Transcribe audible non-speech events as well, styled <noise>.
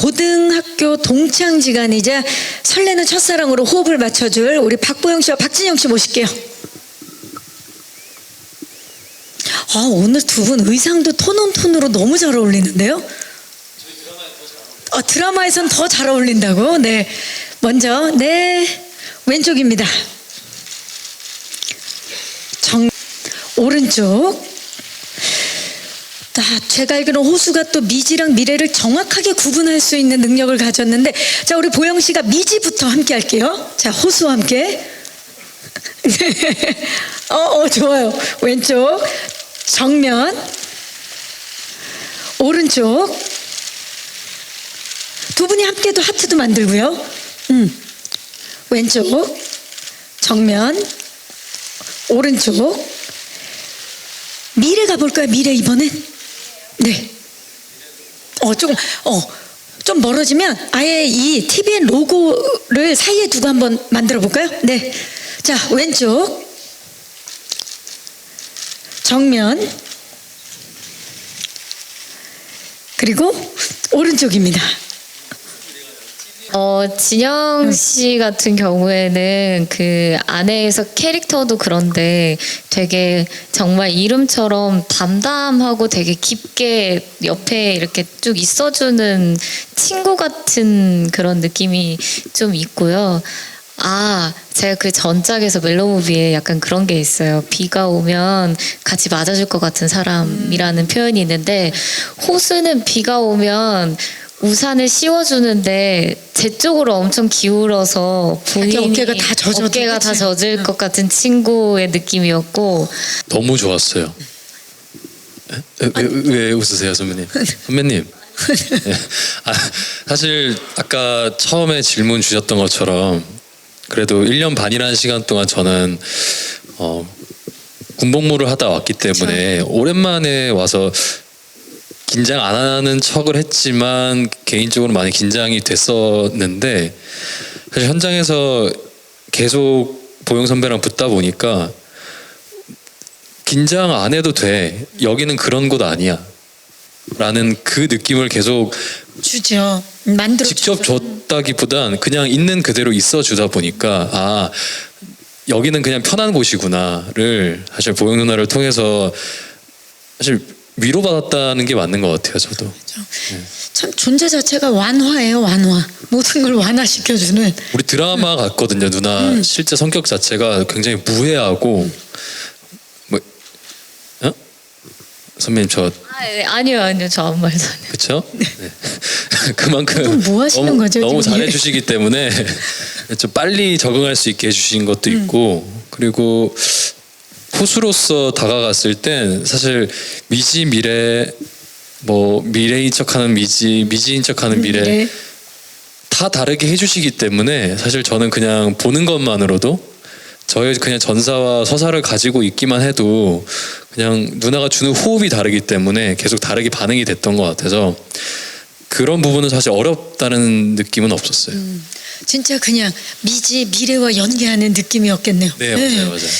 고등학교 동창지간이자 설레는 첫사랑으로 호흡을 맞춰줄 우리 박보영 씨와 박진영 씨 모실게요. 아, 오늘 두 분 의상도 톤온톤으로 너무 잘 어울리는데요? 어, 드라마에선 더 잘 어울린다고? 네. 먼저, 네. 왼쪽입니다. 정, 오른쪽. 아, 제가 알기로는 호수가 또 미지랑 미래를 정확하게 구분할 수 있는 능력을 가졌는데, 자, 우리 보영 씨가 미지부터 함께 할게요. 자, 호수와 함께. <laughs> 어, 어, 좋아요. 왼쪽. 정면. 오른쪽. 두 분이 함께도 하트도 만들고요. 음. 왼쪽. 정면. 오른쪽. 미래 가볼까요? 미래 이번엔? 네. 어, 조금, 어, 좀 멀어지면 아예 이 TVN 로고를 사이에 두고 한번 만들어 볼까요? 네. 자, 왼쪽. 정면. 그리고 오른쪽입니다. 어, 진영 씨 같은 경우에는 그 안에서 캐릭터도 그런데 되게 정말 이름처럼 담담하고 되게 깊게 옆에 이렇게 쭉 있어주는 친구 같은 그런 느낌이 좀 있고요. 아, 제가 그 전작에서 멜로무비에 약간 그런 게 있어요. 비가 오면 같이 맞아줄 것 같은 사람이라는 표현이 있는데, 호수는 비가 오면 우산을 씌워주는데, 제 쪽으로 엄청 기울어서 본인이 어깨가 다 젖어도 어깨가 다? 젖을 것 같은 친구의 느낌이었고, 너무 좋았어요. 에? 왜, 왜 웃으세요, 선배님? <laughs> 선배님. 예. 아, 사실 아까 처음에 질문 주셨던 것처럼 그래도 1년 반이라는 시간 동안 저는 어, 군복무를 하다 왔기 때문에 오랜만에 와서 긴장 안 하는 척을 했지만 개인적으로 많이 긴장이 됐었는데 사실 현장에서 계속 보영 선배랑 붙다 보니까 긴장 안 해도 돼. 여기는 그런 곳 아니야. 라는 그 느낌을 계속 주죠. 만들어 직접 줬다기보단 그냥 있는 그대로 있어 주다 보니까 아 여기는 그냥 편한 곳이구나를 사실 보영 누나를 통해서 사실 위로받았다는 게 맞는 것 같아요 저도 참 존재 자체가 완화예요, 완화. 모든 걸 완화시켜주는. 우리 드라마 같거든요 누나 실제 성격 자체가 굉장히 무해하고 뭐 어? 선배님 저 아, 네, 아니요, 아니요, 저 아무 말도 안 해요. 그렇죠? 네. <laughs> 그만큼 그럼 뭐 너무, 거죠, 너무? 잘해주시기 때문에 <laughs> 좀 빨리 적응할 수 있게 해주신 것도 음. 있고 그리고 호수로서 다가갔을 땐 사실 미지 미래 뭐 미래인 척하는 미지 미지인 척하는 미래 네. 다 다르게 해주시기 때문에 사실 저는 그냥 보는 것만으로도 저의 그냥 전사와 서사를 가지고 있기만 해도 그냥 누나가 주는 호흡이 다르기 때문에 계속 다르게 반응이 됐던 것 같아서 그런 부분은 사실 어렵다는 느낌은 없었어요. 진짜 그냥 미지 미래와 연계하는 느낌이었겠네요. 네, 맞아요, 맞아요.